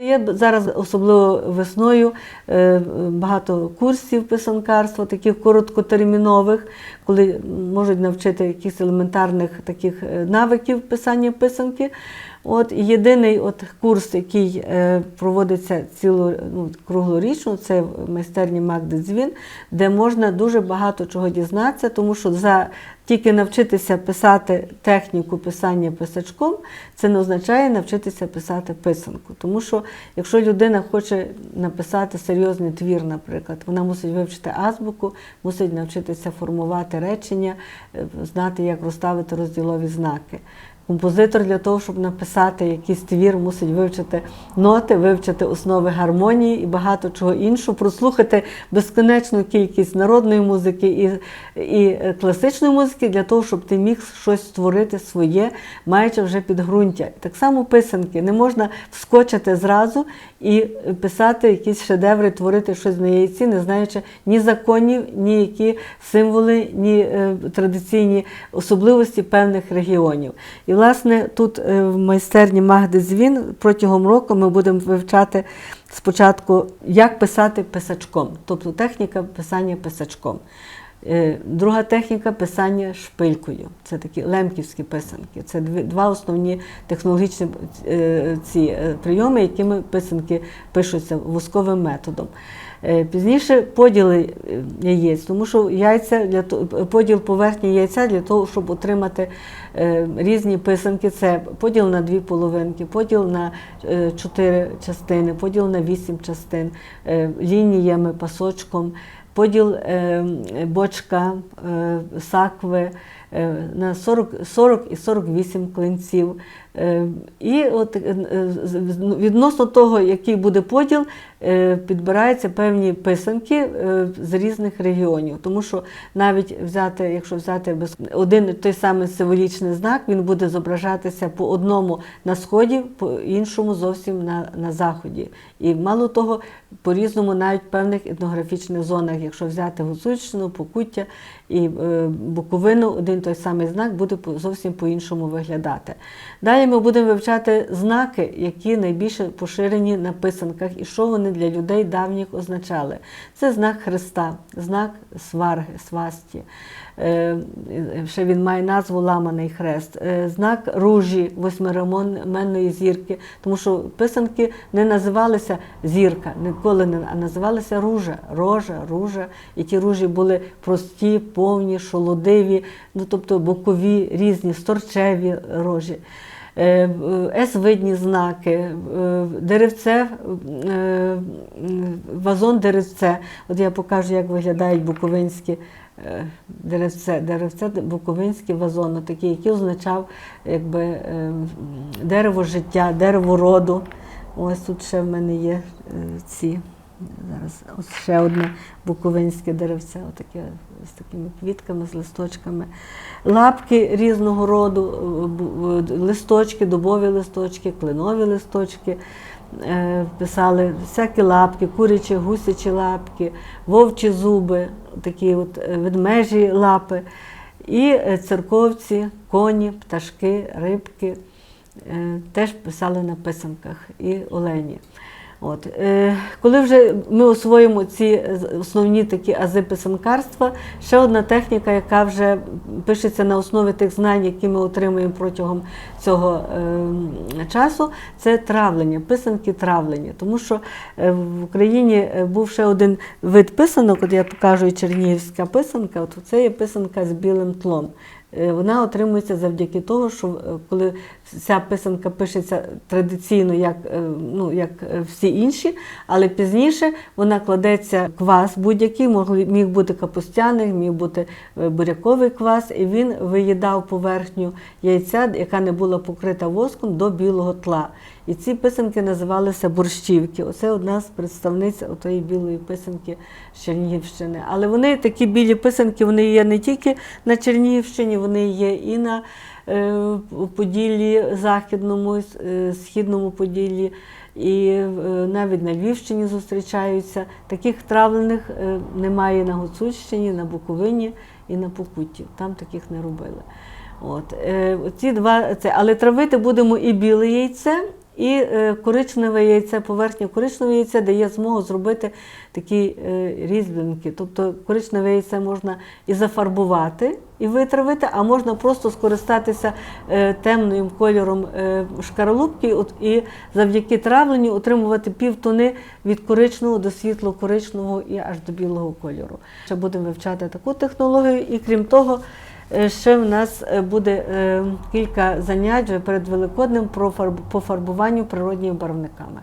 Є зараз, особливо весною, е, багато курсів писанкарства, таких короткотермінових, коли можуть навчити якихось елементарних таких е, навиків писання писанки. От єдиний от курс, який е, проводиться цілу ну, круглорічно, це в майстерні Магди Дзвін, де можна дуже багато чого дізнатися, тому що за тільки навчитися писати техніку писання писачком, це не означає навчитися писати писанку. Тому що якщо людина хоче написати серйозний твір, наприклад, вона мусить вивчити азбуку, мусить навчитися формувати речення, е, знати, як розставити розділові знаки. Композитор для того, щоб написати якийсь твір, мусить вивчити ноти, вивчити основи гармонії і багато чого іншого, прослухати безконечну кількість народної музики і, і е, класичної музики для того, щоб ти міг щось створити своє, маючи вже підґрунтя. Так само писанки. Не можна вскочити зразу і писати якісь шедеври, творити щось на яйці, не знаючи ні законів, ні які символи, ні е, традиційні особливості певних регіонів. І, власне, тут е, в майстерні Магди Звін протягом року ми будемо вивчати спочатку, як писати писачком, тобто техніка писання писачком. Е, Друга техніка писання шпилькою. Це такі лемківські писанки. Це два основні технологічні е, ці е, прийоми, якими писанки пишуться восковим методом. Пізніше поділи яєць, тому що яйця для поділ поверхні яйця для того, щоб отримати різні писанки. Це поділ на дві половинки, поділ на чотири частини, поділ на вісім частин, лініями, пасочком, поділ е, бочка, е, сакви на 40, 40 і 48 клинців. Е, І от е, е, з- відносно того, який буде поділ, е, підбираються певні писанки е, з різних регіонів. Тому що навіть взяти, якщо взяти один той самий символічний знак, він буде зображатися по одному на сході, по іншому зовсім на, на заході. І мало того, по-різному навіть в певних етнографічних зонах, якщо взяти Гуцульщину, Покуття і е, Буковину, один той самий знак буде зовсім по-іншому виглядати. Далі ми будемо вивчати знаки, які найбільше поширені на писанках, і що вони для людей давніх означали. Це знак Христа, знак сварги, свасті. Е, Ще він має назву Ламаний хрест, Е, знак ружі восьмиременної зірки, тому що писанки не називалися зірка, ніколи не а називалися ружа, рожа, ружа. І ті ружі були прості, повні, шолодиві, ну тобто бокові, різні, сторчеві рожі. Е, С-видні знаки, е, деревце, е, вазон деревце. От я покажу, як виглядають буковинські е, деревце, деревце буковинський вазон, такий, який означав якби, е, дерево життя, дерево роду. Ось тут ще в мене є е, ці. Зараз ось ще одне буковинське деревце, отаке з такими квітками, з листочками. Лапки різного роду, е, е, листочки, дубові листочки, кленові листочки. Е, Писали всякі лапки, курячі, гусячі лапки, вовчі зуби, такі от ведмежі лапи, і церковці, коні, пташки, рибки теж писали на писанках і олені. От. Е, коли вже ми освоїмо ці основні такі ази писанкарства, ще одна техніка, яка вже пишеться на основі тих знань, які ми отримуємо протягом цього е, часу, це травлення, писанки травлення. Тому що е, в Україні е, був ще один вид писанок, от я покажу чернігівська писанка, от це є писанка з білим тлом. Е, Вона отримується завдяки того, що е, коли ця писанка пишеться традиційно, як, е, ну, як всі інші, але пізніше вона кладеться квас будь-який, міг бути капустяний, міг бути буряковий квас, і він виїдав поверхню яйця, яка не була покрита воском до білого тла. І ці писанки називалися борщівки. Оце одна з представниць отої білої писанки з Чернігівщини. Але вони такі білі писанки, вони є не тільки на Чернігівщині, вони є і на е, Поділлі Західному, е, Східному Поділлі, і е, навіть на Львівщині зустрічаються. Таких травлених е, немає на Гуцульщині, на Буковині і на Покутті. Там таких не робили. От, е, ці два, це, але травити будемо і біле яйце, І е, коричневе яйце, поверхня коричневого яйця дає змогу зробити такі е, різьблинки. Тобто коричневе яйце можна і зафарбувати, і витравити, а можна просто скористатися е, темним кольором шкаралупки і завдяки травленню отримувати півтони від коричневого до світло-коричневого і аж до білого кольору. Ще будемо вивчати таку технологію, і крім того, ще в нас е, буде е, кілька занять перед Великоднем про по фарбуванню природніми барвниками.